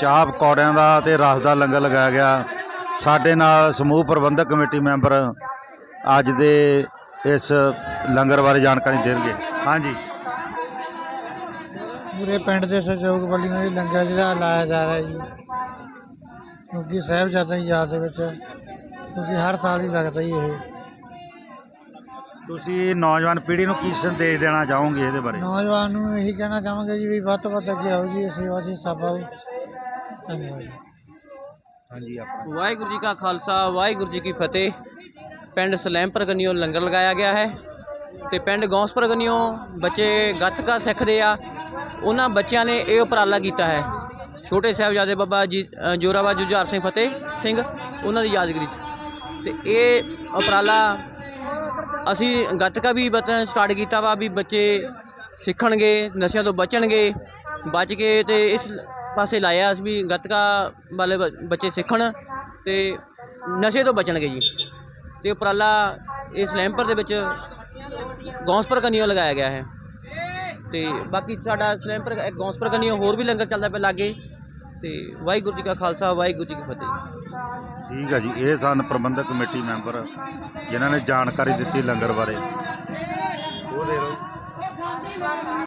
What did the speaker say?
ਚਾਹ ਪਕੌੜਿਆਂ ਦਾ ਤੇ ਰਸ ਦਾ ਲੰਗਰ ਲਗਾਇਆ ਗਿਆ। ਸਾਡੇ ਨਾਲ ਸਮੂਹ ਪ੍ਰਬੰਧਕ ਕਮੇਟੀ ਮੈਂਬਰ ਅੱਜ ਦੇ ਇਸ ਲੰਗਰ ਬਾਰੇ ਜਾਣਕਾਰੀ ਦੇਣਗੇ। ਹਾਂਜੀ। ਪੂਰੇ ਪਿੰਡ ਦੇ ਸਹਿਯੋਗ ਵੱਲੋਂ ਇਹ ਲੰਗਰ ਜਿਹੜਾ ਲਾਇਆ ਜਾ ਰਿਹਾ ਜੀ। ਕਿਉਂਕਿ ਸਾਹਿਬਜ਼ਾਦਿਆਂ ਦੀ ਯਾਦ ਦੇ ਵਿੱਚ ਕਿਉਂਕਿ ਹਰ ਸਾਲ ਹੀ ਲੱਗਦਾ ਜੀ ਇਹ। ਤੁਸੀਂ ਨੌਜਵਾਨ ਪੀੜ੍ਹੀ ਨੂੰ ਕੀ ਸੰਦੇਸ਼ ਦੇਣਾ ਚਾਹੋਗੇ ਇਹਦੇ ਬਾਰੇ? ਨੌਜਵਾਨ ਨੂੰ ਇਹੀ ਕਹਿਣਾ ਚਾਹਾਂਗੇ ਜੀ ਵੀ ਵੱਧ ਤੋਂ ਵੱਧ ਅੱਗੇ ਆਓ ਜੀ ਇਹ ਸੇਵਾ ਦੀ ਸਭਾ ਧੰਨਵਾਦ ਹਾਂਜੀ ਆਪਣਾ ਵਾਹਿਗੁਰੂ ਜੀ ਕਾ ਖਾਲਸਾ ਵਾਹਿਗੁਰੂ ਜੀ ਕੀ ਫਤਿਹ। ਪਿੰਡ ਸਲੈਮਪੁਰ ਗੰਨਿਓ ਲੰਗਰ ਲਗਾਇਆ ਗਿਆ ਹੈ ਤੇ ਪਿੰਡ ਗੌਂਸਪੁਰ ਗੰਨਿਓ ਬੱਚੇ ਗੱਤਕਾ ਸਿੱਖਦੇ ਆ। ਉਹਨਾਂ ਬੱਚਿਆਂ ਨੇ ਇਹ ਉਪਰਾਲਾ ਕੀਤਾ ਹੈ। ਛੋਟੇ ਸਾਹਿਬਜ਼ਾਦੇ ਬਾਬਾ ਜੀ ਅ, ਜੋਰਾਵਰ ਜੁਝਾਰ ਸਿੰਘ ਫਤਿਹ ਸਿੰਘ ਉਹਨਾਂ ਦੀ ਯਾਦਗਾਰੀ 'ਚ। ਤੇ ਇਹ ਉਪਰਾਲਾ ਅਸੀਂ ਗੱਤਕਾ ਵੀ ਬਤ ਸਟਾਰਟ ਕੀਤਾ ਵਾ ਵੀ ਬੱਚੇ ਸਿੱਖਣਗੇ ਨਸ਼ਿਆਂ ਤੋਂ ਬਚਣਗੇ ਬਚ ਕੇ ਤੇ ਇਸ ਪਾਸੇ ਲਾਇਆ ਅਸੀਂ ਵੀ ਗੱਤਕਾ ਵਾਲੇ ਬ- ਬੱਚੇ ਸਿੱਖਣ ਤੇ ਨਸ਼ੇ ਤੋਂ ਬਚਣਗੇ ਜੀ। ਤੇ ਉਪਰਾਲਾ ਇਸ ਲੈਂਪਰ ਦੇ ਵਿੱਚ ਗੌਂਸਪਰ ਕਨੀਓ ਲਗਾਇਆ ਗਿਆ ਹੈ। ਤੇ ਬਾਕੀ ਸਾਡਾ ਸਲੈਂਪਰ ਗੌਂਸਪਰ ਕਨੀਓ ਹੋਰ ਵੀ ਲੰਗਰ ਚੱਲਦਾ ਪਿਆ ਲਾਗੇ। ਤੇ ਵਾਹਿਗੁਰੂ ਜੀ ਕਾ ਖਾਲਸਾ, ਵਾਹਿਗੁਰੂ ਜੀ ਕੀ ਫਤਿਹ। ਠੀਕ ਹੈ ਜੀ, ਇਹ ਸਨ ਪ੍ਰਬੰਧਕ ਕਮੇਟੀ ਮੈਂਬਰ ਜਿਨ੍ਹਾਂ ਨੇ ਜਾਣਕਾਰੀ ਦਿੱਤੀ ਲੰਗਰ ਬਾਰੇ। ਉਹ ਦੇ ਲਓ